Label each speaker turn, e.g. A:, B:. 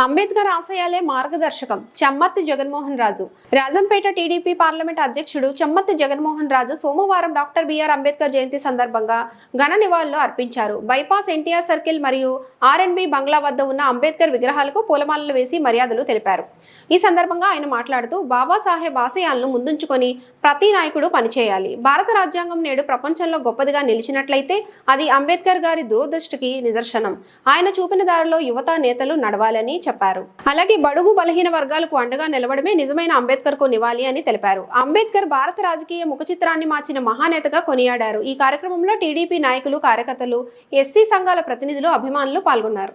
A: అంబేద్కర్ ఆశయాలే మార్గదర్శకం. Chemmarthi Jaganmohan Raju. Rajampet TDP parliament అధ్యక్షుడు చెమ్మర్తి జగన్మోహన్ రాజు సోమవారం డాక్టర్ బిఆర్ అంబేద్కర్ జయంతి సందర్భంగా ఘన నివాళులు అర్పించారు. బైపాస్ ఎన్టీఆర్ సర్కిల్ మరియు ఆర్ఎన్బి బంగ్లా వద్ద ఉన్న అంబేద్కర్ విగ్రహాలకు పూలమాలలు వేసి మర్యాదలు తెలిపారు. ఈ సందర్భంగా ఆయన మాట్లాడుతూ బాబాసాహెబ్ ఆశయాలను ముందుంచుకొని ప్రతి నాయకుడు పనిచేయాలి. భారత రాజ్యాంగం నేడు ప్రపంచంలో గొప్పదిగా నిలిచినట్లయితే అది అంబేద్కర్ గారి దూరదృష్టికి నిదర్శనం. ఆయన చూపిన దారిలో యువత నేతలు నడవాలని చెప్పారు. అలాగే బడుగు బలహీన వర్గాలకు అండగా నిలవడమే నిజమైన అంబేద్కర్కు నివాళి అని తెలిపారు. అంబేద్కర్ భారత రాజకీయ ముఖ చిత్రాన్ని మార్చిన మహానేతగా కొనియాడారు. ఈ కార్యక్రమంలో టీడీపీ నాయకులు కార్యకర్తలు ఎస్సీ సంఘాల ప్రతినిధులు అభిమానులు పాల్గొన్నారు.